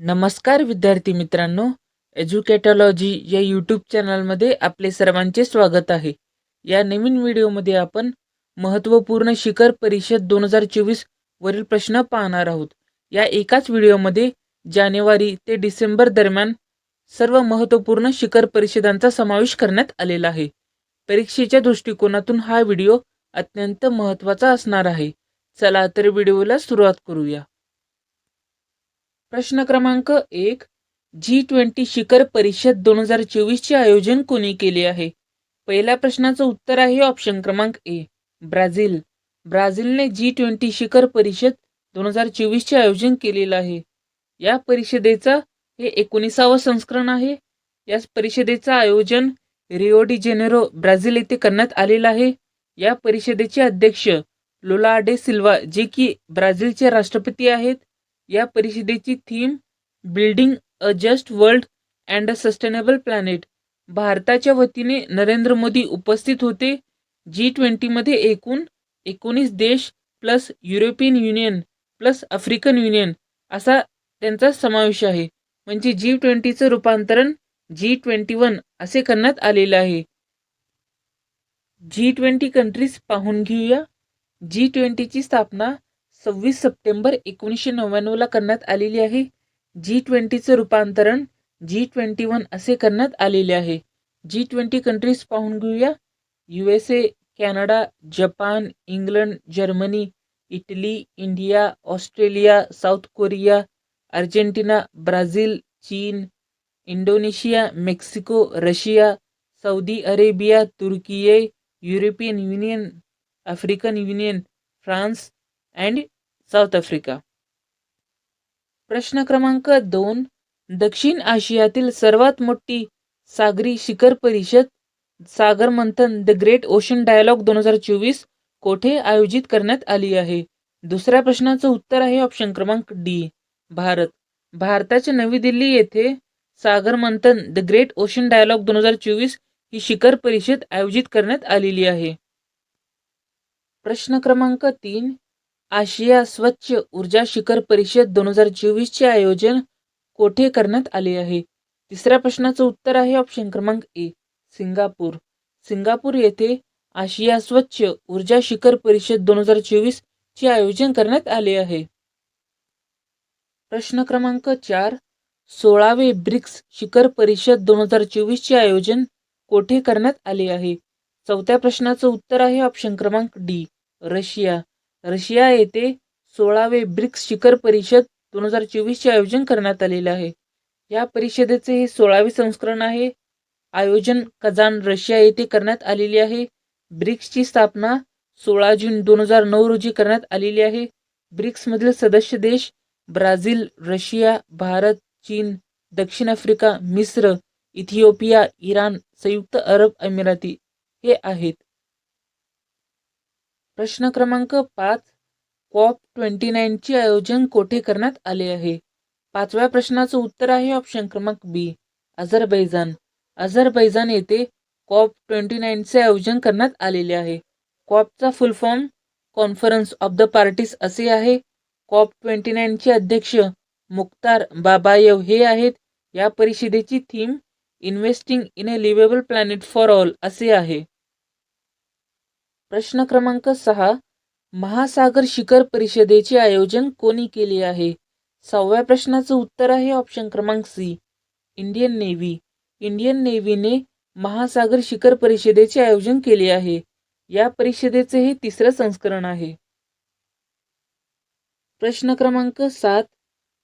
नमस्कार विद्यार्थी मित्रांनो एज्युकेटॉलॉजी या यूट्यूब चॅनलमध्ये आपले सर्वांचे स्वागत आहे. या नवीन व्हिडिओमध्ये आपण महत्त्वपूर्ण शिखर परिषद दोन हजार चोवीस वरील प्रश्न पाहणार आहोत. या एकाच व्हिडिओमध्ये जानेवारी ते डिसेंबर दरम्यान सर्व महत्त्वपूर्ण शिखर परिषदांचा समावेश करण्यात आलेला आहे. परीक्षेच्या दृष्टिकोनातून हा व्हिडिओ अत्यंत महत्त्वाचा असणार आहे. चला तर व्हिडिओला सुरुवात करूया. प्रश्न क्रमांक एक जी ट्वेंटी शिखर परिषद दोन हजार चोवीसचे आयोजन कोणी केले आहे? पहिल्या प्रश्नाचं उत्तर आहे ऑप्शन क्रमांक ए ब्राझील. ब्राझीलने जी ट्वेंटी शिखर परिषद दोन हजार चोवीसचे आयोजन केलेलं आहे. या परिषदेचं हे एकोणीसावं संस्करण आहे. या परिषदेचं आयोजन रिओ डी जेनेरो ब्राझील येथे करण्यात आलेलं आहे. या परिषदेचे अध्यक्ष लोलाडे सिल्वा जे की ब्राझीलचे राष्ट्रपती आहेत या परिषदेची theme building a just world and a sustainable planet भारताच्या वतीने नरेंद्र मोदी उपस्थित होते. जी ट्वेंटीमध्ये एकूण एकोणीस देश plus European Union plus African Union असा त्यांचा समावेश आहे. म्हणजे जी ट्वेंटीचं रूपांतरण जी ट्वेंटी वन असे करण्यात आलेलं आहे. जी ट्वेंटी कंट्रीज पाहून घेऊया. जी ट्वेंटीची स्थापना सव्वीस सप्टेंबर एकोणीसशे नव्याण्णवला करण्यात आलेली आहे. जी ट्वेंटीचं रूपांतरण जी ट्वेंटी वन असे करण्यात आलेले आहे. जी ट्वेंटी कंट्रीज पाहून घेऊया. U S A Canada Japan England Germany Italy India Australia South Korea Argentina Brazil चीन Indonesia Mexico Russia Saudi Arabia Turkiye European Union African Union France and South Africa. प्रश्न क्रमांक दोन दक्षिण आशियातील सर्वात मोठी सागरी शिखर परिषद Sagar Manthan the great ocean dialogue दोन हजार चोवीस कोठे आयोजित करण्यात आली आहे? दुसऱ्या प्रश्नाचं उत्तर आहे ऑप्शन क्रमांक डी भारत. भारताच्या नवी दिल्ली येथे Sagar Manthan the great ocean dialogue दोन हजार चोवीस ही शिखर परिषद आयोजित करण्यात आलेली आहे. प्रश्न क्रमांक तीन आशिया स्वच्छ ऊर्जा शिखर परिषद दोन हजार चोवीसचे आयोजन कोठे करण्यात आले आहे? तिसऱ्या प्रश्नाचं उत्तर आहे ऑप्शन क्रमांक ए सिंगापूर. सिंगापूर येथे आशिया स्वच्छ ऊर्जा शिखर परिषद दोन हजार चोवीस चे आयोजन करण्यात आले आहे. प्रश्न क्रमांक चार सोळावे ब्रिक्स शिखर परिषद दोन हजार चोवीसचे आयोजन कोठे करण्यात आले आहे? चौथ्या प्रश्नाचं उत्तर आहे ऑप्शन क्रमांक डी रशिया. रशिया येथे सोळावे ब्रिक्स शिखर परिषद दोन हजार चोवीसचे आयोजन करण्यात आलेले आहे. या परिषदेचे हे सोळावे संस्करण आहे. आयोजन कजान रशिया येथे करण्यात आलेली आहे. ब्रिक्सची स्थापना सोळा जून दोन हजार नऊ रोजी करण्यात आलेली आहे. ब्रिक्समधील सदस्य देश ब्राझील रशिया भारत चीन दक्षिण आफ्रिका मिस्र इथिओपिया इराण संयुक्त अरब अमिराती हे आहेत. प्रश्न क्रमांक पाच कॉप ट्वेंटी नाईनचे आयोजन कोठे करण्यात आले आहे? पाचव्या प्रश्नाचं उत्तर आहे ऑप्शन क्रमांक बी अझरबैजान अझरबैजान येथे कॉप ट्वेंटी नाईनचे आयोजन करण्यात आलेले आहे. कॉपचा full form conference of the parties असे आहे. कॉप ट्वेंटी नाईनचे अध्यक्ष मुख्तार बाबायव हे आहेत. या परिषदेची theme investing in a liveable planet for all असे आहे. प्रश्न क्रमांक सहा महासागर शिखर परिषदेचे आयोजन कोणी केले आहे? सहाव्या प्रश्नाचं उत्तर आहे ऑप्शन क्रमांक सी इंडियन नेव्ही इंडियन नेव्हीने महासागर शिखर परिषदेचे आयोजन केले आहे. या परिषदेचे हे तिसरं संस्करण आहे. प्रश्न क्रमांक सात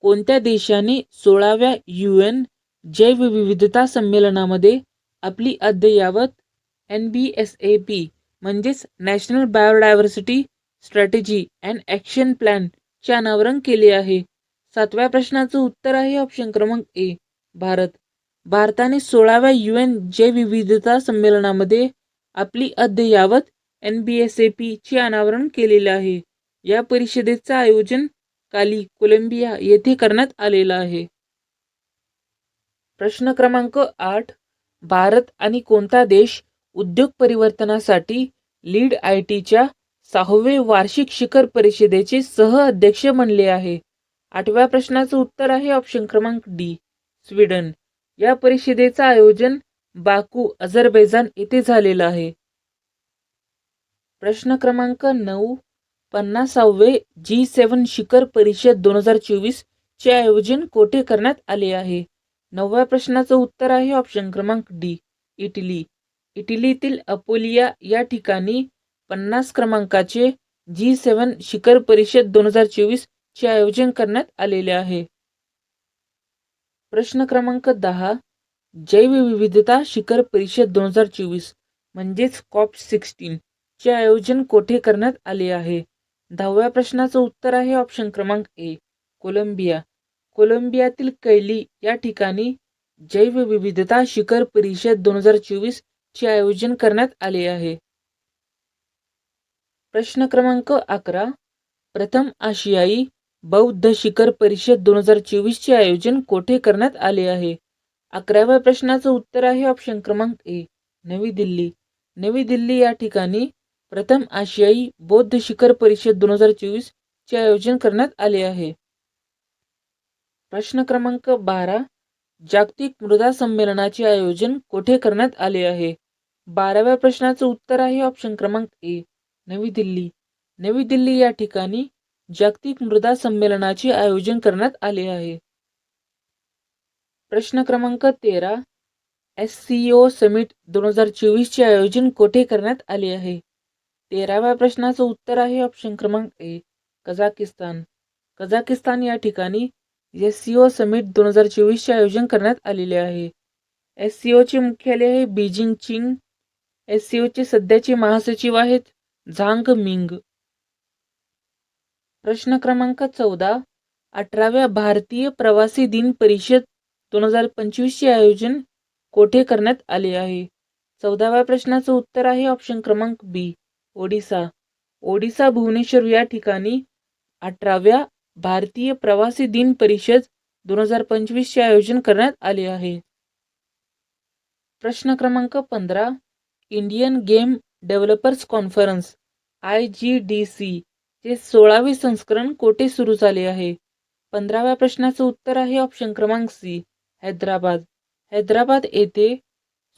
कोणत्या देशाने सोळाव्या यू एन जैवविविधता संमेलनामध्ये आपली अद्ययावत N B S A P म्हणजेच national biodiversity strategy and action plan चे अनावरण केले आहे. सातव्या प्रश्नाचं उत्तर आहे ऑप्शन क्रमांक ए भारत. भारताने सोळाव्या यू एन जैवविविधता संमेलनामध्ये आपली अद्ययावत एन बी एस ए पीचे अनावरण केलेले आहे. या परिषदेचं आयोजन काली कोलंबिया येथे करण्यात आलेलं आहे. प्रश्न क्रमांक आठ भारत आणि कोणता देश उद्योग परिवर्तनासाठी लीड आय टीच्या सहावे वार्षिक शिखर परिषदेचे सह अध्यक्ष बनले आहे. आठव्या प्रश्नाचं उत्तर आहे ऑप्शन क्रमांक डी स्वीडन. या परिषदेचं आयोजन बाकू अझरबैजान येथे झालेलं आहे. प्रश्न क्रमांक नऊ पन्नासावे जी सेवन शिखर परिषद दोन हजार चोवीस चे आयोजन कोठे करण्यात आले आहे? नवव्या प्रश्नाचं उत्तर आहे ऑप्शन क्रमांक डी इटली. इटलीतील अपोलिया या ठिकाणी पन्नास क्रमांकाचे जी सेवन शिखर परिषद दोन हजार चोवीस चे आयोजन करण्यात आलेले आहे. प्रश्न क्रमांक दहा जैवविविधता शिखर परिषद दोन हजार चोवीस म्हणजेच कॉप सिक्स्टीन चे आयोजन कोठे करण्यात आले आहे? दहाव्या प्रश्नाचं उत्तर आहे ऑप्शन क्रमांक ए कोलंबिया. कोलंबियातील कैली या ठिकाणी जैवविविधता शिखर परिषद दोन हजार चोवीस चे आयोजन करण्यात आले आहे. प्रश्न क्रमांक अकरा. प्रथम आशियाई बौद्ध शिखर परिषद दोन हजार चोवीसचे आयोजन कोठे करण्यात आले आहे? अकराव्या प्रश्नाचं उत्तर आहे ऑप्शन क्रमांक ए नवी दिल्ली. नवी दिल्ली या ठिकाणी प्रथम आशियाई बौद्ध शिखर परिषद दोन हजार चोवीस चे आयोजन करण्यात आले आहे. प्रश्न क्रमांक बारा. जागतिक मृदा संमेलनाचे आयोजन कोठे करण्यात आले आहे? बाराव्या प्रश्नाचं उत्तर आहे ऑप्शन क्रमांक ए नवी दिल्ली. नवी दिल्ली या ठिकाणी जागतिक मृदा संमेलनाचे आयोजन करण्यात आले आहे. प्रश्न क्रमांक तेरा एस सी ओ समिट दोन हजार चोवीसचे आयोजन कोठे करण्यात आले आहे? तेराव्या प्रश्नाचं उत्तर आहे ऑप्शन क्रमांक ए कझाकिस्तान. कझाकिस्तान या ठिकाणी एस सी ओ समिट दोन हजार चोवीसचे आयोजन करण्यात आलेले आहे. एस सी ओचे मुख्यालय आहे बीजिंग चिंग एस सी ओचे सध्याचे महासचिव आहेत झांग मिंग. प्रश्न क्रमांक चौदा अठराव्या भारतीय प्रवासी दिन परिषद दोन हजार पंचवीसचे आयोजन कोठे करण्यात आले आहे? चौदाव्या प्रश्नाचं उत्तर आहे ऑप्शन क्रमांक बी ओडिसा. ओडिसा भुवनेश्वर या ठिकाणी अठराव्या भारतीय प्रवासी दिन परिषद दोन हजार पंचवीसचे आयोजन करण्यात आले आहे. प्रश्न क्रमांक पंधरा Indian game developers conference I G D C चे सोळावे संस्करण कोठे सुरू झाले आहे? पंधराव्या प्रश्नाचं उत्तर आहे ऑप्शन क्रमांक सी हैदराबाद. हैदराबाद येथे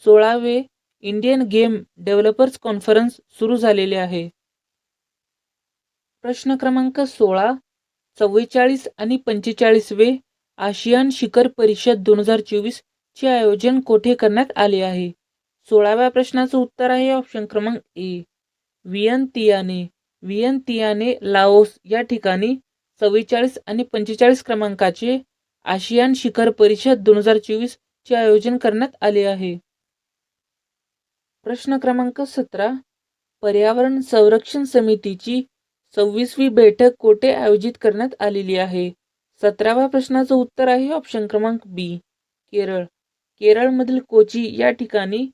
सोळावे इंडियन गेम डेव्हलपर्स कॉन्फरन्स सुरू झालेले आहे. प्रश्न क्रमांक सोळा चव्वेचाळीस आणि पंचेचाळीसवे आशियान शिखर परिषद दोन हजार चोवीस चे आयोजन कोठे करण्यात आले आहे? सोळाव्या प्रश्नाचं उत्तर आहे ऑप्शन क्रमांक ए वियंतियाने. वियंतियाने लाओस या ठिकाणी चव्वेचाळीस आणि पंचेचाळीस क्रमांकाचे आशियान शिखर परिषद दोन हजार चोवीस चे आयोजन करण्यात आले आहे. प्रश्न क्रमांक सतरा. पर्यावरण संरक्षण समितीची सव्वीसवी बैठक कोठे आयोजित करण्यात आलेली आहे? सतराव्या प्रश्नाचं उत्तर आहे ऑप्शन क्रमांक बी केरळ. केरळमधील कोची या ठिकाणी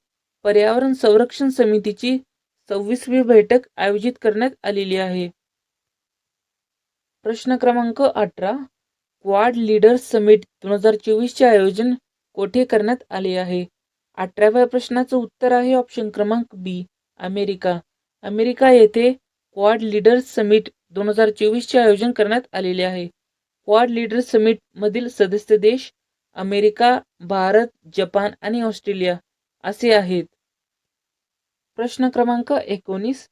पर्यावरण संरक्षण समितीची सव्वीसवी बैठक आयोजित करण्यात आलेली आहे. प्रश्न क्रमांक अठरा क्वाड लीडर्स समिट दोन हजार चोवीसचे आयोजन कोठे करण्यात आले आहे? अठराव्या प्रश्नाचं उत्तर आहे ऑप्शन क्रमांक बी अमेरिका. अमेरिका येथे क्वाड लीडर्स समिट दोन हजार चोवीसचे आयोजन करण्यात आलेले आहे. क्वाड लीडर्स समिटमधील सदस्य देश अमेरिका भारत जपान आणि ऑस्ट्रेलिया असे आहेत. प्रश्न क्रमांक एकोणीस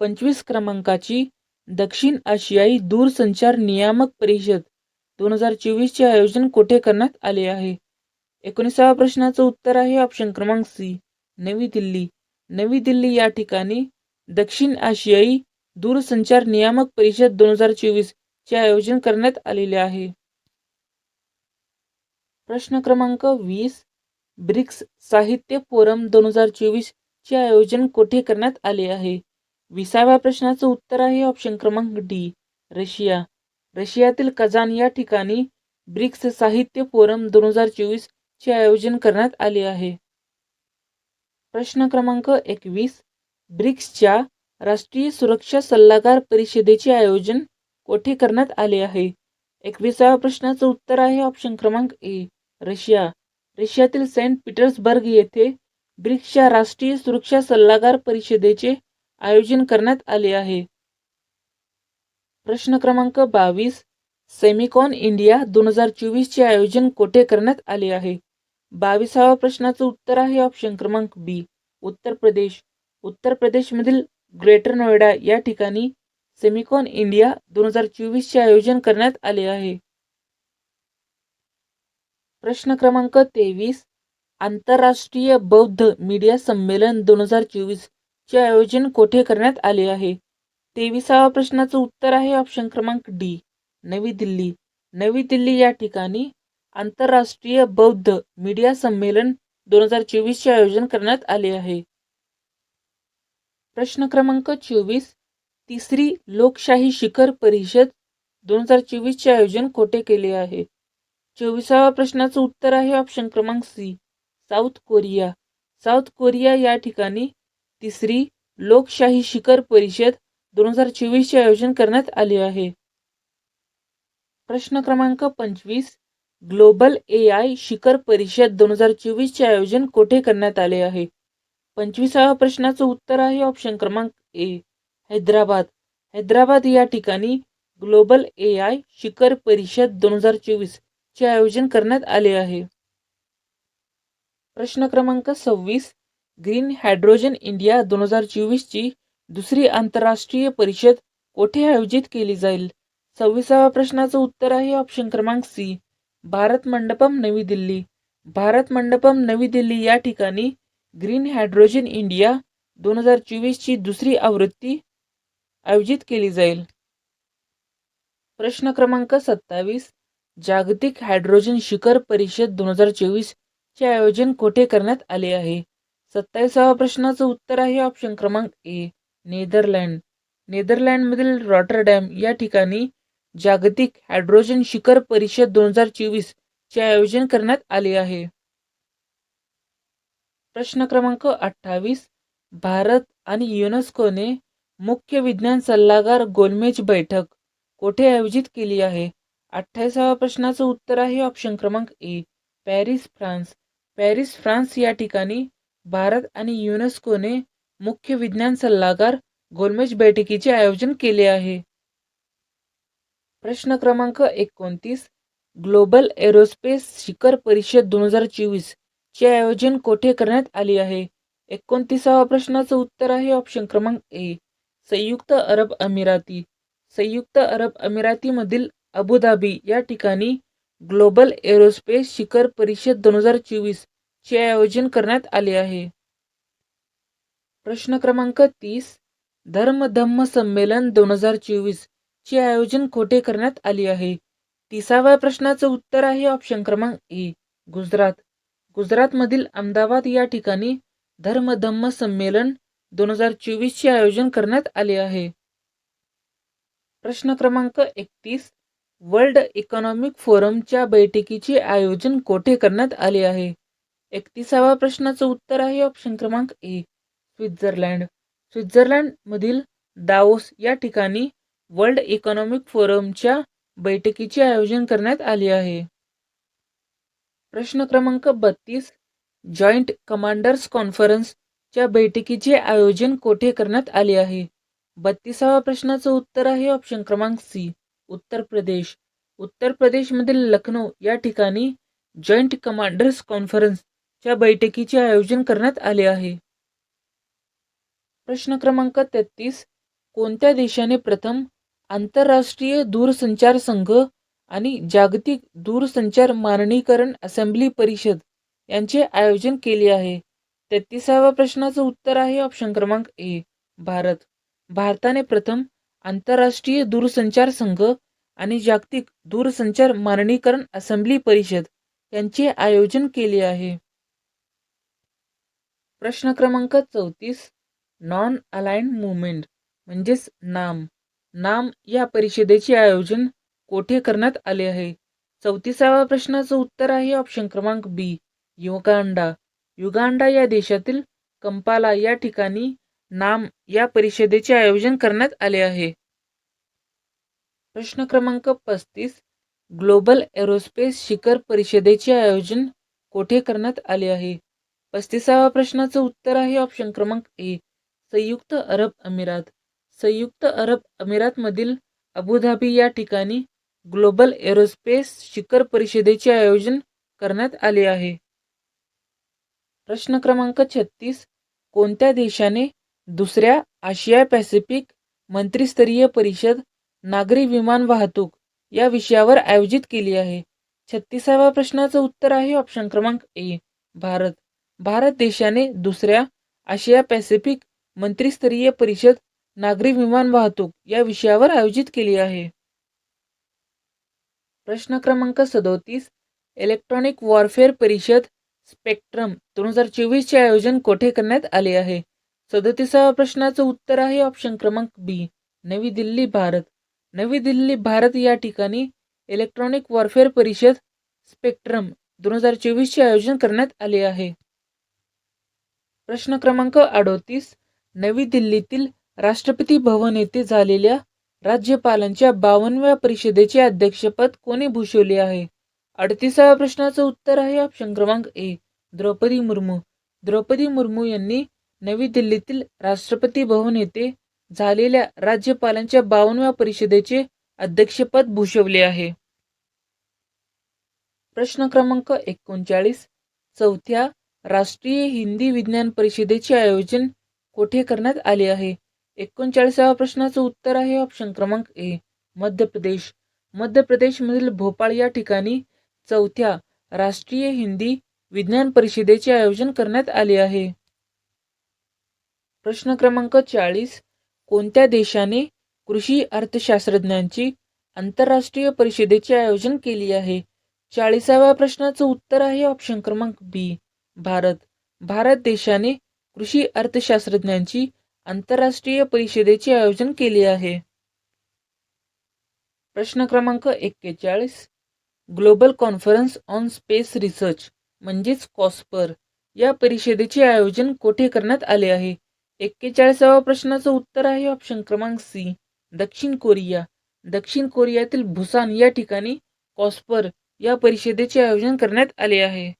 पंचवीस क्रमांकाची दक्षिण आशियाई दूरसंचार नियामक परिषद दोन हजार चोवीसचे आयोजन कोठे करण्यात आले आहे? एकोणीसाव्या प्रश्नाचं उत्तर आहे ऑप्शन क्रमांक सी नवी दिल्ली. नवी दिल्ली या ठिकाणी दक्षिण आशियाई दूरसंचार नियामक परिषद दोन हजार चोवीस चे आयोजन करण्यात आलेले आहे. प्रश्न क्रमांक वीस ब्रिक्स साहित्य फोरम दोन हजार चोवीस चे आयोजन कोठे करण्यात आले आहे? विसाव्या प्रश्नाचं उत्तर आहे ऑप्शन क्रमांक डी रशिया. रशियातील कजान या ठिकाणी ब्रिक्स साहित्य फोरम दोन हजार चोवीस चे आयोजन करण्यात आले आहे. प्रश्न क्रमांक एकवीस ब्रिक्सच्या राष्ट्रीय सुरक्षा सल्लागार परिषदेचे आयोजन कोठे करण्यात आले आहे? एकविसाव्या प्रश्नाचं उत्तर आहे ऑप्शन क्रमांक ए रशिया. रशियातील सेंट पीटर्सबर्ग येथे ब्रिक्सच्या राष्ट्रीय सुरक्षा सल्लागार परिषदेचे आयोजन करण्यात आले आहे. प्रश्न क्रमांक बावीस सेमिकॉन इंडिया दोन हजार चोवीसचे आयोजन कोठे करण्यात आले आहे? बावीसाव्या प्रश्नाचं उत्तर आहे ऑप्शन क्रमांक बी उत्तर प्रदेश. उत्तर प्रदेशमधील ग्रेटर नोएडा या ठिकाणी सेमिकॉन इंडिया दोन हजार चोवीसचे आयोजन करण्यात आले आहे. प्रश्न क्रमांक तेवीस आंतरराष्ट्रीय बौद्ध मीडिया संमेलन दोन हजार चोवीसचे आयोजन कोठे करण्यात आले आहे? तेविसाव्या प्रश्नाचं उत्तर आहे ऑप्शन क्रमांक डी नवी दिल्ली. नवी दिल्ली या ठिकाणी आंतरराष्ट्रीय बौद्ध मीडिया संमेलन दोन हजार चोवीसचे आयोजन करण्यात आले आहे. प्रश्न क्रमांक चोवीस तिसरी लोकशाही शिखर परिषद दोन हजार चोवीसचे आयोजन कोठे केले आहे? चोवीसाव्या प्रश्नाचं उत्तर आहे ऑप्शन क्रमांक C South Korea South Korea या ठिकाणी तिसरी लोकशाही शिखर परिषद दोन हजार चोवीसचे आयोजन करण्यात आले आहे. प्रश्न क्रमांक पंचवीस ग्लोबल ए आय शिखर परिषद दोन हजार चोवीसचे आयोजन कोठे करण्यात आले आहे? पंचवीसाव्या प्रश्नाचं उत्तर आहे ऑप्शन क्रमांक ए हैदराबाद. हैदराबाद या ठिकाणी ग्लोबल ए आय शिखर परिषद दोन हजार चोवीस चे आयोजन करण्यात आले आहे. प्रश्न क्रमांक सव्वीस. ग्रीन हायड्रोजन इंडिया दोन हजार चोवीसची दुसरी आंतरराष्ट्रीय परिषद कोठे आयोजित केली जाईल? सव्वीसाव्या प्रश्नाचं उत्तर आहे ऑप्शन क्रमांक सी भारत मंडपम नवी दिल्ली. भारत मंडपम नवी दिल्ली या ठिकाणी ग्रीन हायड्रोजन इंडिया दोन हजार चोवीसची दुसरी आवृत्ती आयोजित केली जाईल. प्रश्न क्रमांक सत्तावीस जागतिक हायड्रोजन शिखर परिषद दोन हजार चोवीसचे आयोजन कोठे करण्यात आले आहे? सत्तावीसावा प्रश्नाचं उत्तर आहे ऑप्शन क्रमांक ए नेदरलँड. नेदरलँडमधील रॉटरडॅम या ठिकाणी जागतिक हायड्रोजन शिखर परिषद दोन हजार चोवीसचे आयोजन करण्यात आले आहे. प्रश्न क्रमांक अठ्ठावीस भारत आणि युनेस्कोने मुख्य विज्ञान सल्लागार गोलमेज बैठक कोठे आयोजित केली आहे? अठ्ठावीसाव्या प्रश्नाचं उत्तर आहे ऑप्शन क्रमांक A Paris France. Paris France या ठिकाणी भारत आणि युनेस्कोने मुख्य विज्ञान सल्लागार गोलमेज बैठकीचे आयोजन केले आहे. प्रश्न क्रमांक एकोणतीस ग्लोबल एरोस्पेस शिखर परिषद दोन हजार चोवीस चे आयोजन कोठे करण्यात आले आहे? एकोणतीसावा प्रश्नाचं उत्तर आहे ऑप्शन क्रमांक ए संयुक्त अरब अमिराती. संयुक्त अरब अमिरातीमधील अबुधाबी या ठिकाणी ग्लोबल एरोस्पेस शिखर परिषद दोन हजार चोवीस चे आयोजन करण्यात आले आहे. प्रश्न क्रमांक तीस. धर्म धम्म संमेलन दोन हजार चोवीस चे आयोजन कोठे करण्यात आले आहे? तिसाव्या प्रश्नाचं उत्तर आहे ऑप्शन क्रमांक ए गुजरात. गुजरातमधील अहमदाबाद या ठिकाणी धर्मधम्म संमेलन दोन हजार चोवीसचे आयोजन करण्यात आले आहे. प्रश्न क्रमांक एकतीस वर्ल्ड इकॉनॉमिक फोरमच्या बैठकीचे आयोजन कोठे करण्यात आले आहे? एकतीसाव्या प्रश्नाचं उत्तर आहे ऑप्शन क्रमांक ए स्वित्झर्लंड. स्वित्झर्लंडमधील दाओस या ठिकाणी वर्ल्ड इकॉनॉमिक फोरमच्या बैठकीचे आयोजन करण्यात आले आहे. प्रश्न क्रमांक बत्तीस जॉईंट कमांडर्स कॉन्फरन्सच्या बैठकीचे आयोजन कोठे करण्यात आले आहे? बत्तीसाव्या प्रश्नाचं उत्तर आहे ऑप्शन क्रमांक सी उत्तर प्रदेश. उत्तर प्रदेशमधील लखनौ या ठिकाणी जॉईंट कमांडर्स कॉन्फरन्सच्या बैठकीचे आयोजन करण्यात आले आहे. प्रश्न क्रमांक तेहतीस कोणत्या देशाने प्रथम आंतरराष्ट्रीय दूरसंचार संघ आणि जागतिक दूरसंचार माननीकरण असेंब्ली परिषद यांचे आयोजन केले आहे. तेहतीसाव्या प्रश्नाचं उत्तर आहे ऑप्शन क्रमांक ए भारत. भारताने प्रथम आंतरराष्ट्रीय दूरसंचार संघ आणि जागतिक दूरसंचार माननीकरण असेंब्ली परिषद यांचे आयोजन केले आहे. प्रश्न क्रमांक चौतीस नॉन अलाइन मुवमेंट म्हणजेच नाम. नाम या परिषदेचे आयोजन कोठे करण्यात आले आहे? चौतीसाव्या प्रश्नाचं उत्तर आहे ऑप्शन क्रमांक बी युगांडा. युगांडा या देशातील कंपाला या ठिकाणी नाम या परिषदेचे आयोजन करण्यात आले आहे. प्रश्न क्रमांक पस्तीस ग्लोबल एरोस्पेस शिखर परिषदेचे आयोजन कोठे करण्यात आले आहे? पस्तीसाव्या प्रश्नाचं उत्तर आहे ऑप्शन क्रमांक ए संयुक्त अरब अमिरात. संयुक्त अरब अमिरातमधील अबुधाबी या ठिकाणी ग्लोबल एरोस्पेस शिखर परिषदेचे आयोजन करण्यात आले आहे. प्रश्न क्रमांक छत्तीस. कोणत्या देशाने दुसऱ्या आशिया पॅसिफिक मंत्रिस्तरीय परिषद नागरी विमान वाहतूक या विषयावर आयोजित केली आहे? छत्तीसाव्या प्रश्नाचं उत्तर आहे ऑप्शन क्रमांक ए भारत. भारत देशाने दुसऱ्या आशिया पॅसिफिक मंत्रिस्तरीय परिषद नागरी विमान वाहतूक या विषयावर आयोजित केली आहे. प्रश्न क्रमांक सदोतीस इलेक्ट्रॉनिक वॉरफेअर परिषद स्पेक्ट्रम दोन हजार चोवीसचे आयोजन कोठे करण्यात आले आहे? सदोतीसाव्या प्रश्नाचं उत्तर आहे ऑप्शन क्रमांक बी नवी दिल्ली भारत. नवी दिल्ली भारत या ठिकाणी इलेक्ट्रॉनिक वॉरफेअर परिषद स्पेक्ट्रम दोन हजार चोवीसचे आयोजन करण्यात आले आहे. प्रश्न क्रमांक अडोतीस नवी दिल्लीतील राष्ट्रपती भवन येथे झालेल्या राज्यपालांच्या बावनव्या परिषदेचे अध्यक्षपद कोणी भूषवले आहे? अडतीसाव्या प्रश्नाचं उत्तर आहे ऑप्शन क्रमांक ए द्रौपदी मुर्मू. द्रौपदी मुर्मू यांनी नवी दिल्लीतील राष्ट्रपती भवन येथे झालेल्या राज्यपालांच्या बावनव्या परिषदेचे अध्यक्षपद भूषवले आहे. प्रश्न क्रमांक एकोणचाळीस चौथ्या राष्ट्रीय हिंदी विज्ञान परिषदेचे आयोजन कोठे करण्यात आले आहे? एकोणचाळीसाव्या प्रश्नाचं उत्तर आहे ऑप्शन क्रमांक ए मध्य प्रदेश. मध्य प्रदेशमधील भोपाळ या ठिकाणी चौथ्या राष्ट्रीय हिंदी विज्ञान परिषदेचे आयोजन करण्यात आले आहे. प्रश्न क्रमांक चाळीस कोणत्या देशाने कृषी अर्थशास्त्रज्ञांची आंतरराष्ट्रीय परिषदेचे आयोजन केली आहे? चाळीसाव्या प्रश्नाचं उत्तर आहे ऑप्शन क्रमांक बी भारत. भारत देशाने कृषी अर्थशास्त्रज्ञांची आंतरराष्ट्रीय परिषदेचे आयोजन केले आहे. प्रश्न क्रमांक एक्केचाळीस. Global conference on space research म्हणजेच कॉस्पर या परिषदेचे आयोजन कोठे करण्यात आले आहे? एक्केचाळीसाव्या प्रश्नाचं उत्तर आहे ऑप्शन क्रमांक सी दक्षिण कोरिया. दक्षिण कोरियातील भुसान या ठिकाणी कॉस्पर या परिषदेचे आयोजन करण्यात आले आहे.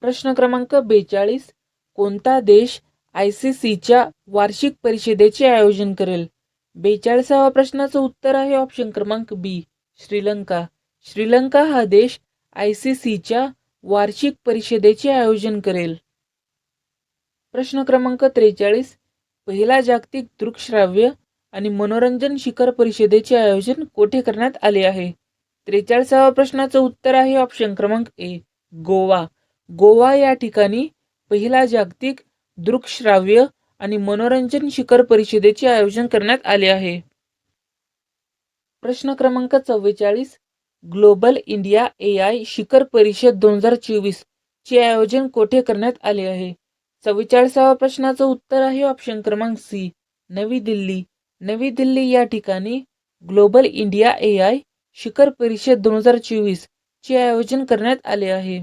प्रश्न क्रमांक बेचाळीस. कोणता देश आय सी सीच्या वार्षिक परिषदेचे आयोजन करेल. बेचाळीसाव्या प्रश्नाचं उत्तर आहे ऑप्शन क्रमांक बी श्रीलंका. श्रीलंका हा देश आय सी सीच्या वार्षिक परिषदेचे आयोजन करेल. प्रश्न क्रमांक त्रेचाळीस पहिला जागतिक दृकश्राव्य आणि मनोरंजन शिखर परिषदेचे आयोजन कोठे करण्यात आले आहे? त्रेचाळीसाव्या प्रश्नाचं उत्तर आहे ऑप्शन क्रमांक ए गोवा. गोवा या ठिकाणी पहिला जागतिक दृकश्राव्य आणि मनोरंजन शिखर परिषदेचे आयोजन करण्यात आले आहे. प्रश्न क्रमांक चव्वेचाळीस ग्लोबल इंडिया ए आय शिखर परिषद दोन हजार चोवीस चे आयोजन कोठे करण्यात आले आहे? चव्वेचाळीसाव्या प्रश्नाचं उत्तर आहे ऑप्शन क्रमांक सी नवी दिल्ली. नवी दिल्ली या ठिकाणी ग्लोबल इंडिया ए आय शिखर परिषद दोन हजार चोवीस चे आयोजन करण्यात आले आहे.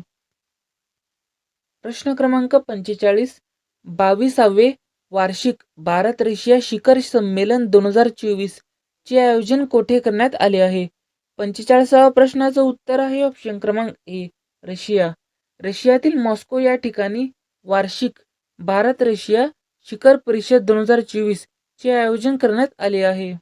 प्रश्न क्रमांक पंचेचाळीस बावीसावे वार्षिक भारत रशिया शिखर संमेलन दोन हजार चोवीस चे आयोजन कोठे करण्यात आले आहे? पंचेचाळीसाव्या प्रश्नाचं उत्तर आहे ऑप्शन क्रमांक ए रशिया. रशियातील मॉस्को या ठिकाणी वार्षिक भारत रशिया शिखर परिषद दोन हजार चोवीस चे आयोजन करण्यात आले आहे.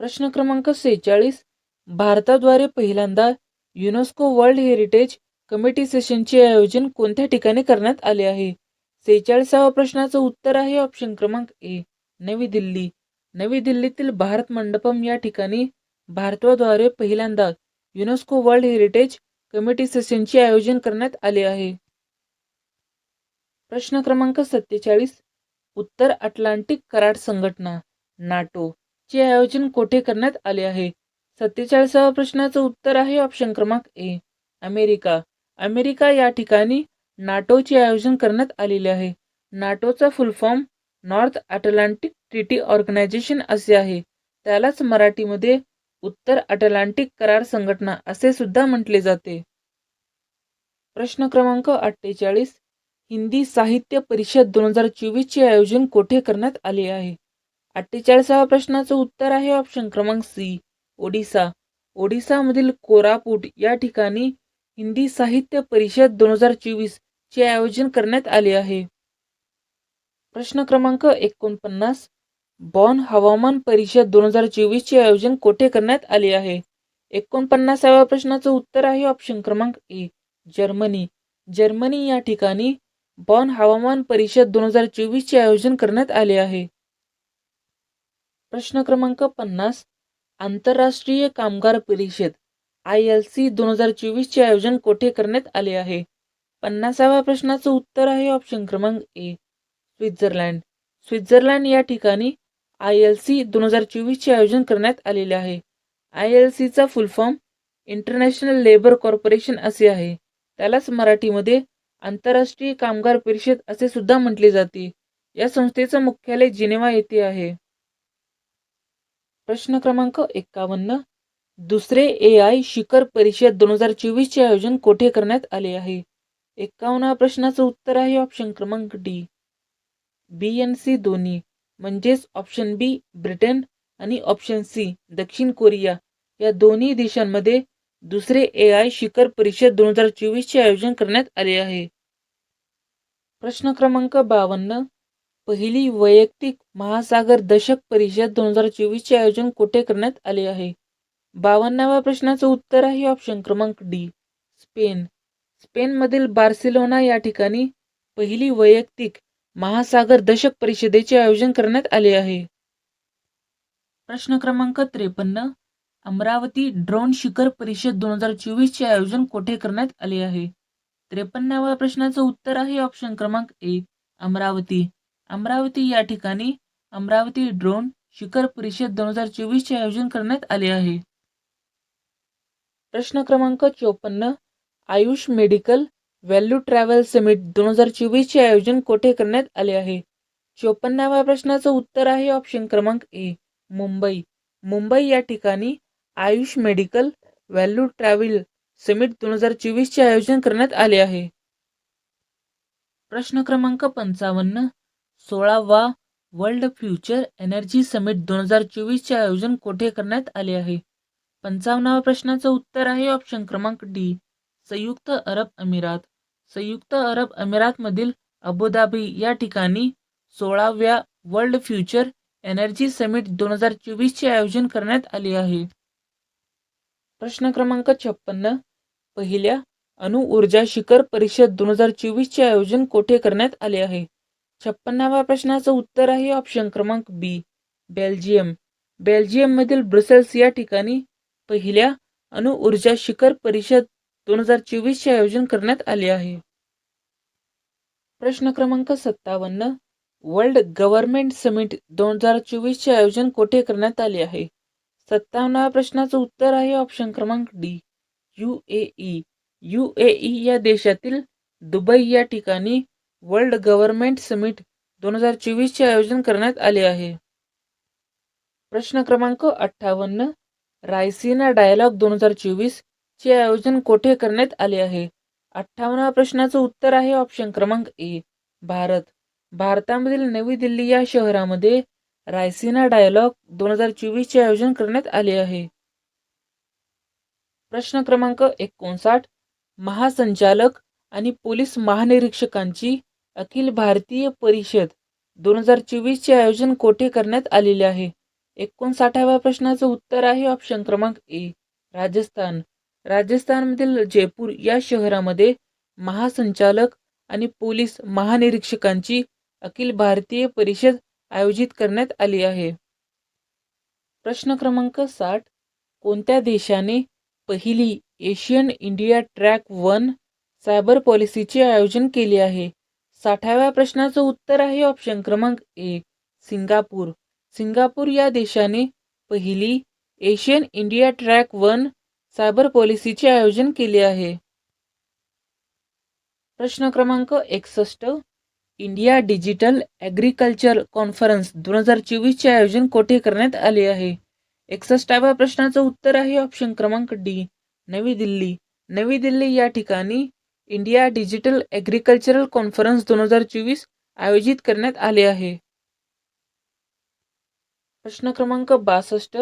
प्रश्न क्रमांक सेहेचाळीस भारताद्वारे पहिल्यांदा युनेस्को वर्ल्ड हेरिटेज कमिटी सेशनचे आयोजन कोणत्या ठिकाणी करण्यात आले आहे? सेहेचाळीसावा प्रश्नाचं उत्तर आहे ऑप्शन क्रमांक ए नवी दिल्ली. नवी दिल्लीतील भारत मंडपम या ठिकाणी भारताद्वारे पहिल्यांदा युनेस्को वर्ल्ड हेरिटेज कमिटी सेशनचे आयोजन करण्यात आले आहे. प्रश्न क्रमांक सत्तेचाळीस उत्तर अटलांटिक करार संघटना नाटो चे आयोजन कोठे करण्यात आले आहे? सत्तेचाळीसाव्या प्रश्नाचं उत्तर आहे ऑप्शन क्रमांक ए अमेरिका. अमेरिका या ठिकाणी नाटोचे आयोजन करण्यात आलेले आहे. नाटोचा full form North Atlantic Treaty Organisation असे आहे. त्यालाच मराठीमध्ये उत्तर अटलांटिक करार संघटना असे सुद्धा म्हटले जाते. प्रश्न क्रमांक अठ्ठेचाळीस. हिंदी साहित्य परिषद दोन हजार चोवीसचे आयोजन कोठे करण्यात आले आहे? अठ्ठेचाळीसाव्या प्रश्नाचं उत्तर आहे ऑप्शन क्रमांक सी ओडिसा. ओडिसामधील कोरापूट या ठिकाणी हिंदी साहित्य परिषद दोन हजार चोवीस चे आयोजन करण्यात आले आहे. प्रश्न क्रमांक एकोणपन्नास बॉन हवामान परिषद दोन हजार चोवीसचे आयोजन कोठे करण्यात आले आहे? एकोणपन्नासाव्या प्रश्नाचं उत्तर आहे ऑप्शन क्रमांक ए जर्मनी. जर्मनी या ठिकाणी बॉन हवामान परिषद दोन हजार चोवीसचे आयोजन करण्यात आले आहे. प्रश्न क्रमांक पन्नास आंतरराष्ट्रीय कामगार परिषद आय एल सी दोन हजार चोवीसचे आयोजन कोठे करण्यात आले आहे? पन्नासाव्या प्रश्नाचं उत्तर आहे ऑप्शन क्रमांक ए स्वित्झर्लंड. स्वित्झर्लंड या ठिकाणी आय एल सी दोन हजार चोवीसचे आयोजन करण्यात आलेले आहे. आय एल सीचा full form international labour corporation असे आहे. त्यालाच मराठीमध्ये आंतरराष्ट्रीय कामगार परिषद असे सुद्धा म्हटले जाते. या संस्थेचं मुख्यालय जिनेवा येथे आहे? प्रश्न क्रमांक एक्कावन्न दुसरे ए आय शिखर परिषद दोन हजार चोवीसचे आयोजन कोठे करण्यात आले आहे? एक्कावन्न प्रश्नाचं उत्तर आहे ऑप्शन क्रमांक डी बी एन सी दोन्ही म्हणजेच ऑप्शन बी ब्रिटन आणि ऑप्शन सी दक्षिण कोरिया. या दोन्ही देशांमध्ये दुसरे ए आय शिखर परिषद दोन हजार चोवीसचे आयोजन करण्यात आले आहे. प्रश्न क्रमांक बावन्न पहिली वैयक्तिक महासागर दशक परिषद दोन हजार चोवीसचे आयोजन कोठे करण्यात आले आहे? बावन्नाव्या प्रश्नाचं उत्तर आहे ऑप्शन क्रमांक डी स्पेन. स्पेनमधील बार्सिलोना या ठिकाणी पहिली वैयक्तिक महासागर दशक परिषदेचे आयोजन करण्यात आले आहे. प्रश्न क्रमांक त्रेपन्न. अमरावती ड्रोन शिखर परिषद दोन हजार चोवीसचे आयोजन कोठे करण्यात आले आहे? त्रेपन्नाव्या प्रश्नाचं उत्तर आहे ऑप्शन क्रमांक ए अमरावती. अमरावती या ठिकाणी अमरावती ड्रोन शिखर परिषद दोन हजार चोवीसचे आयोजन करण्यात आले आहे. प्रश्न क्रमांक चोपन्न AYUSH medical value travel summit दोन हजार चोवीसचे आयोजन कोठे करण्यात आले आहे? चोपन्नाव्या प्रश्नाचं उत्तर आहे ऑप्शन क्रमांक ए मुंबई. मुंबई या ठिकाणी AYUSH medical value travel summit दोन हजार चोवीसचे आयोजन करण्यात आले आहे. प्रश्न क्रमांक पंचावन्न सोळावा वर्ल्ड फ्युचर एनर्जी समिट दोन हजार चोवीसचे आयोजन कोठे करण्यात आले आहे? पंचावन्नाव्या प्रश्नाचं उत्तर आहे ऑप्शन क्रमांक डी संयुक्त अरब अमिरात. संयुक्त अरब अमिरातमधील अबुधाबी या ठिकाणी सोळाव्या वर्ल्ड फ्युचर एनर्जी समिट दोन हजार चोवीसचे आयोजन करण्यात आले आहे. प्रश्न क्रमांक छप्पन्न. पहिल्या अणुऊर्जा शिखर परिषद दोन हजार चोवीसचे आयोजन कोठे करण्यात आले आहे? छप्पन्नाव्या प्रश्नाचं उत्तर आहे ऑप्शन क्रमांक बी बेल्जियम. बेल्जियममधील ब्रुसेल्स या ठिकाणी पहिल्या अणुऊर्जा शिखर परिषद दोन हजार चोवीसचे आयोजन करण्यात आले आहे. प्रश्न क्रमांक सत्तावन्न वर्ल्ड गव्हर्नमेंट समिट दोन हजार चोवीसचे आयोजन कोठे करण्यात आले आहे? सत्तावन्नाव्या प्रश्नाचं उत्तर आहे ऑप्शन क्रमांक D U A E U A E या देशातील दुबई या ठिकाणी वर्ल्ड गव्हर्नमेंट समिट दोन हजार चोवीसचे आयोजन करण्यात आले आहे. प्रश्न क्रमांक अठ्ठावन्न रायसीना डायलॉग दोन हजार चोवीस चे आयोजन कोठे करण्यात आले आहे? अठ्ठावन्न प्रश्नाचं उत्तर आहे ऑप्शन क्रमांक ए. भारत. भारतामधील नवी दिल्ली या शहरामध्ये रायसीना डायलॉग दोन हजार चोवीसचे आयोजन करण्यात आले आहे. प्रश्न क्रमांक एकोणसाठ. महासंचालक आणि पोलीस महानिरीक्षकांची अखिल भारतीय परिषद दोन हजार चोवीसचे आयोजन कोठे करण्यात आलेले आहे? एकोणसाठाव्या प्रश्नाचं उत्तर आहे ऑप्शन क्रमांक ए राजस्थान. राजस्थानमधील जयपूर या शहरामध्ये महासंचालक आणि पोलीस महानिरीक्षकांची अखिल भारतीय परिषद आयोजित करण्यात आली आहे. प्रश्न क्रमांक साठ कोणत्या देशाने पहिली Asian India track one cyber पॉलिसीचे आयोजन केले आहे? साठाव्या प्रश्नाचं उत्तर आहे ऑप्शन क्रमांक ए सिंगापूर. सिंगापूर या देशाने पहिली Asian India track one cyber पॉलिसीचे आयोजन केले आहे. प्रश्न क्रमांक एकसष्ट इंडिया डिजिटल ॲग्रिकल्चर कॉन्फरन्स दोन हजार चोवीसचे आयोजन कोठे करण्यात आले आहे? एकसष्टाव्या प्रश्नाचं उत्तर आहे ऑप्शन क्रमांक डी नवी दिल्ली. नवी दिल्ली या ठिकाणी इंडिया डिजिटल ॲग्रिकल्चरल कॉन्फरन्स दोन हजार चोवीस आयोजित करण्यात आले आहे. प्रश्न क्रमांक बासष्ट.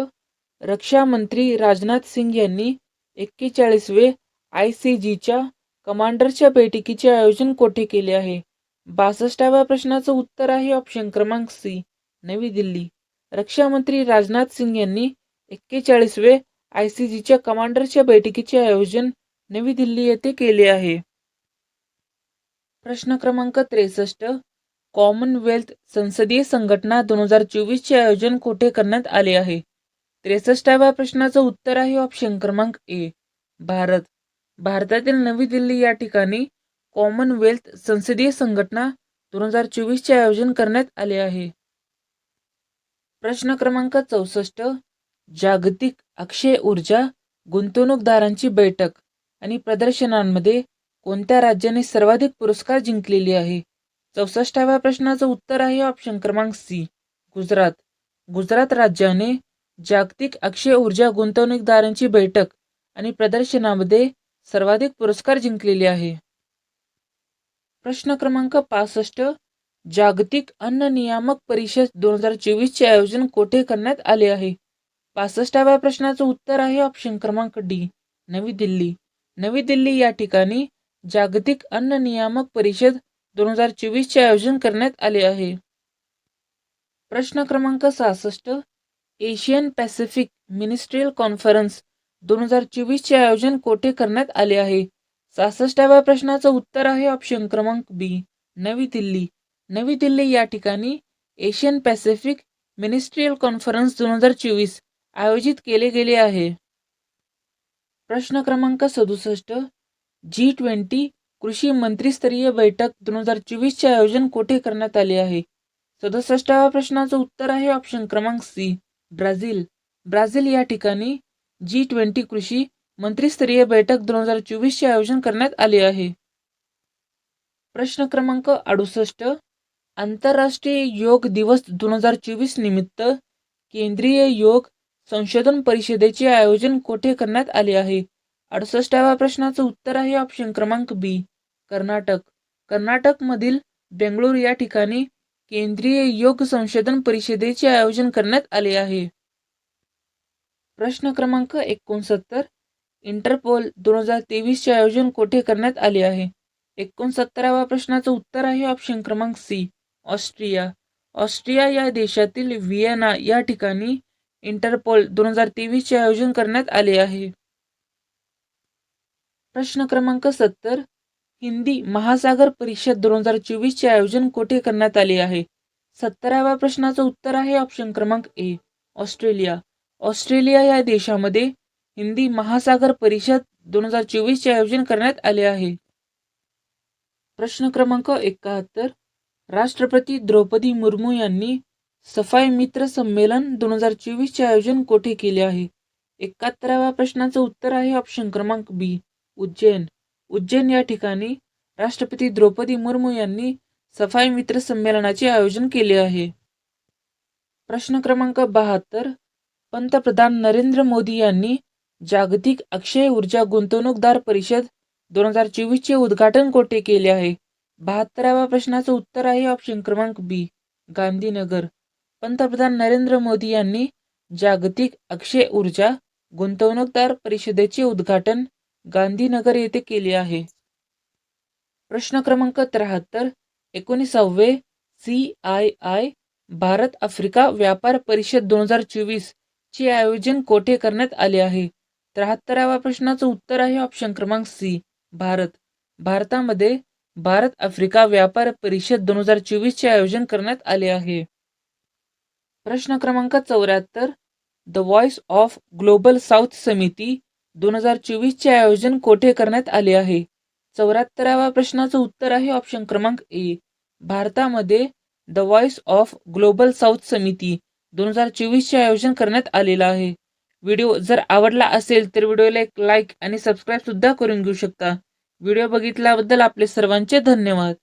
रक्षामंत्री राजनाथ सिंग यांनी एक्केचाळीसवे आय सी जीच्या कमांडरच्या बैठकीचे आयोजन कोठे केले आहे? बासष्टाव्या प्रश्नाचं उत्तर आहे ऑप्शन क्रमांक सी नवी दिल्ली. रक्षामंत्री राजनाथ सिंग यांनी एक्केचाळीसवे आय सी जीच्या कमांडरच्या बैठकीचे आयोजन नवी दिल्ली येथे केले आहे. प्रश्न क्रमांक त्रेसष्ट. कॉमनवेल्थ संसदीय संघटना दोन हजार चोवीसचे आयोजन कोठे करण्यात आले आहे? त्रेसष्टाव्या प्रश्नाचं उत्तर आहे ऑप्शन क्रमांक ए भारत. भारतातील नवी दिल्ली या ठिकाणी कॉमनवेल्थ संसदीय संघटना दोन हजार चोवीसचे आयोजन करण्यात आले आहे. प्रश्न क्रमांक चौसष्ट जागतिक अक्षय ऊर्जा गुंतवणूकदारांची बैठक आणि प्रदर्शनांमध्ये कोणत्या राज्याने सर्वाधिक पुरस्कार जिंकलेले आहे? चौसष्टाव्या प्रश्नाचं उत्तर आहे ऑप्शन क्रमांक सी गुजरात. गुजरात राज्याने जागतिक अक्षय ऊर्जा गुंतवणूकदारांची बैठक आणि प्रदर्शनामध्ये सर्वाधिक पुरस्कार जिंकलेले आहे. प्रश्न क्रमांक पासष्ट जागतिक अन्न नियामक परिषद दोन हजार चोवीसचे आयोजन कोठे करण्यात आले आहे? पासष्टाव्या प्रश्नाचं उत्तर आहे ऑप्शन क्रमांक डी नवी दिल्ली. नवी दिल्ली या ठिकाणी जागतिक अन्न नियामक परिषद दोन हजार चोवीसचे आयोजन करण्यात आले आहे. प्रश्न क्रमांक सहासष्ट एशियन पॅसिफिक मिनिस्ट्रियल कॉन्फरन्स दोन हजार चोवीसचे आयोजन कोठे करण्यात आले आहे? सहासष्टाव्या प्रश्नाचं उत्तर आहे ऑप्शन क्रमांक बी नवी दिल्ली. नवी दिल्ली या ठिकाणी एशियन पॅसिफिक मिनिस्ट्रियल कॉन्फरन्स दोन हजार चोवीस आयोजित केले गेले आहे. प्रश्न क्रमांक सदुसष्ट जी ट्वेंटी कृषी मंत्रीस्तरीय बैठक दोन हजार चोवीसचे आयोजन कोठे करण्यात आले आहे? सदुसष्टाव्या प्रश्नाचं उत्तर आहे ऑप्शन क्रमांक सी ब्राझील. ब्राझील या ठिकाणी जी ट्वेंटी कृषी मंत्रीस्तरीय बैठक दोन हजार चोवीसचे आयोजन करण्यात आले आहे. प्रश्न क्रमांक अडुसष्ट आंतरराष्ट्रीय योग दिवस दोन हजार चोवीस निमित्त केंद्रीय योग संशोधन परिषदेचे आयोजन कोठे करण्यात आले आहे? अडुसष्टाव्या प्रश्नाचं उत्तर आहे ऑप्शन क्रमांक बी कर्नाटक. कर्नाटकमधील बेंगळूर या ठिकाणी केंद्रीय योग संशोधन परिषदेचे आयोजन करण्यात आले आहे. प्रश्न क्रमांक एकोणसत्तर इंटरपोल दोन हजार तेवीसचे आयोजन कोठे करण्यात आले आहे? एकोणसत्तराव्या प्रश्नाचं उत्तर आहे ऑप्शन क्रमांक सी ऑस्ट्रिया. ऑस्ट्रिया या देशातील व्हिएना या ठिकाणी इंटरपोल दोन हजार तेवीसचे आयोजन करण्यात आले आहे. प्रश्न क्रमांक सत्तर हिंदी महासागर परिषद दोन हजार चोवीसचे आयोजन कोठे करण्यात आले आहे? सत्तराव्या प्रश्नाचं उत्तर आहे ऑप्शन क्रमांक ए ऑस्ट्रेलिया. ऑस्ट्रेलिया या देशामध्ये हिंदी महासागर परिषद दोन हजार चोवीसचे आयोजन करण्यात आले आहे. प्रश्न क्रमांक एकाहत्तर राष्ट्रपती द्रौपदी मुर्मू यांनी सफाई मित्र संमेलन दोन हजार चोवीसचे आयोजन कोठे केले आहे? एकाहत्तराव्या प्रश्नाचं उत्तर आहे ऑप्शन क्रमांक बी उज्जैन. उज्जैन या ठिकाणी राष्ट्रपती द्रौपदी मुर्मू यांनी सफाई मित्र संमेलनाचे आयोजन केले आहे. प्रश्न क्रमांक बहात्तर पंतप्रधान नरेंद्र मोदी यांनी जागतिक अक्षय ऊर्जा गुंतवणूकदार परिषद दोन हजार चोवीसचे उद्घाटन कोठे केले आहे? बहात्तराव्या प्रश्नाचं उत्तर आहे ऑप्शन क्रमांक बी गांधीनगर. पंतप्रधान नरेंद्र मोदी यांनी जागतिक अक्षय ऊर्जा गुंतवणूकदार परिषदेचे उद्घाटन गांधीनगर येथे केले आहे. प्रश्न क्रमांक त्र्याहत्तर एकोणीसावे C I I Bharat Africa व्यापार परिषद दोन हजार चोवीस चे आयोजन कोठे करण्यात आले आहे? त्र्याहत्तराव्या प्रश्नाचं उत्तर आहे ऑप्शन क्रमांक सी भारत. भारतामध्ये भारत आफ्रिका व्यापार परिषद दोन हजार चोवीसचे आयोजन करण्यात आले आहे. प्रश्न क्रमांक चौऱ्याहत्तर the voice of global south समिती दोन हजार चोवीसचे आयोजन कोठे करण्यात आले आहे? चौऱ्याहत्तराव्या प्रश्नाचं उत्तर आहे ऑप्शन क्रमांक ए भारतामध्ये the voice of global south समिती दोन हजार चोवीसचे आयोजन करण्यात आलेलं आहे. व्हिडिओ जर आवडला असेल तर व्हिडिओला एक लाईक आणि सबस्क्राईबसुद्धा करून घेऊ शकता. व्हिडिओ बघितल्याबद्दल आपले सर्वांचे धन्यवाद.